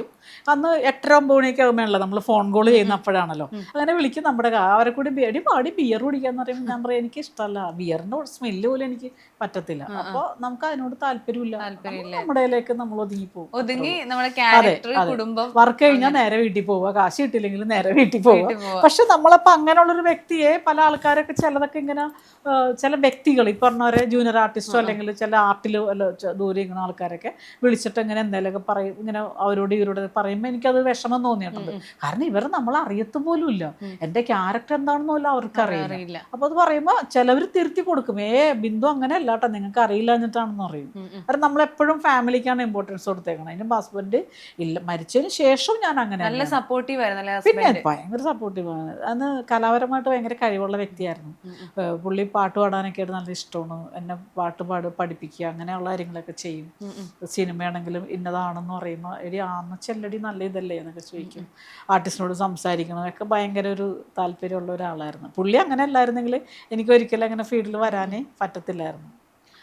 വിളിക്കും അന്ന് എട്ടര ഒമ്പത് മണിയൊക്കെ ആകുമ്പോഴല്ലോ നമ്മൾ ഫോൺ കോൾ ചെയ്യുന്ന അപ്പോഴാണല്ലോ അങ്ങനെ വിളിക്കും നമ്മുടെ അവരെ കൂടി പാടി ബിയർ കുടിക്കാന്ന് പറയുമ്പോൾ ഞാൻ പറയും എനിക്ക് ഇഷ്ടമല്ല ബിയറിന്റെ സ്മെല്ല് പോലും എനിക്ക് പറ്റത്തില്ല. അപ്പോൾ നമുക്ക് അതിനോട് താല്പര്യമില്ല. നമ്മുടെയിലേക്ക് നമ്മൾ നമ്മുടെ ഇതിലേക്ക് നമ്മൾ ഒതുങ്ങി പോകും. ഒതുങ്ങി നമ്മുടെ അതെ. കുടുംബം. വർക്ക് കഴിഞ്ഞാൽ നേരെ വീട്ടിൽ പോവുക. കാശ് കിട്ടില്ലെങ്കിൽ നേരെ വീട്ടിൽ പോവുക. പക്ഷെ നമ്മളപ്പോൾ അങ്ങനെയുള്ളൊരു വ്യക്തിയെ പല ആൾക്കാരൊക്കെ ചിലതൊക്കെ ഇങ്ങനെ ചില വ്യക്തികൾ ഈ പറഞ്ഞവരെ ജൂനിയർ ആർട്ടിസ്റ്റോ അല്ലെങ്കിൽ ചില ആർട്ടിലോ അല്ല ദൂരെ ഇങ്ങനെ ആൾക്കാരൊക്കെ വിളിച്ചിട്ട് ഇങ്ങനെ എന്തെങ്കിലുമൊക്കെ പറയും. ഇങ്ങനെ അവരോട് ഇവരോട് പറയുമ്പോൾ എനിക്കത് വിഷമം തോന്നിയിട്ടുണ്ട്. കാരണം ഇവർ നമ്മൾ അറിയത്ത് പോലും ഇല്ല എന്റെ ക്യാരക്ടർ എന്താണെന്ന് പോലും അവർക്ക് അറിയില്ല. അപ്പൊ അപ്പോൾ അത് പറയുമ്പോൾ ചിലവർ തിരുത്തി കൊടുക്കും. ഏ ബിന്ദു അങ്ങനെ അല്ല കേട്ടോ നിങ്ങൾക്ക് അറിയില്ല എന്നിട്ടാണെന്ന് പറയും. ഉം. കാരണം നമ്മളെപ്പോഴും ഫാമിലിക്കാണ് ഇമ്പോർട്ടൻസ് കൊടുത്തേക്കണം അതിന്റെ ഹസ്ബൻഡ് ഇല്ല മരിച്ചതിന് ശേഷം ഞാൻ അങ്ങനെ നല്ല സപ്പോർട്ടീവ് ആയിരുന്നു പിന്നെ ഭയങ്കര സപ്പോർട്ടീവ് ആണ്. അന്ന് കലാപരമായിട്ട് ഭയങ്കര കഴിവുള്ള വ്യക്തിയായിരുന്നു. പുള്ളി പാട്ട് പാടാനൊക്കെ ആയിട്ട് നല്ല ഇഷ്ടമാണ്. എന്നെ പാട്ട് പാട് പഠിപ്പിക്കുക അങ്ങനെയുള്ള കാര്യങ്ങളൊക്കെ ചെയ്യും. സിനിമയാണെങ്കിലും ഇന്നതാണെന്ന് പറയുമ്പോൾ എടി ആന്ന് ചെല്ലടി നല്ല ഇതല്ലേ എന്നൊക്കെ ചോദിക്കും. ആർട്ടിസ്റ്റിനോട് സംസാരിക്കണം ഒക്കെ ഭയങ്കര ഒരു താല്പര്യമുള്ള ഒരാളായിരുന്നു. പുള്ളി അങ്ങനെ അല്ലായിരുന്നെങ്കിൽ എനിക്ക് ഒരിക്കലും അങ്ങനെ ഫീൽഡിൽ വരാനേ പറ്റത്തില്ലായിരുന്നു.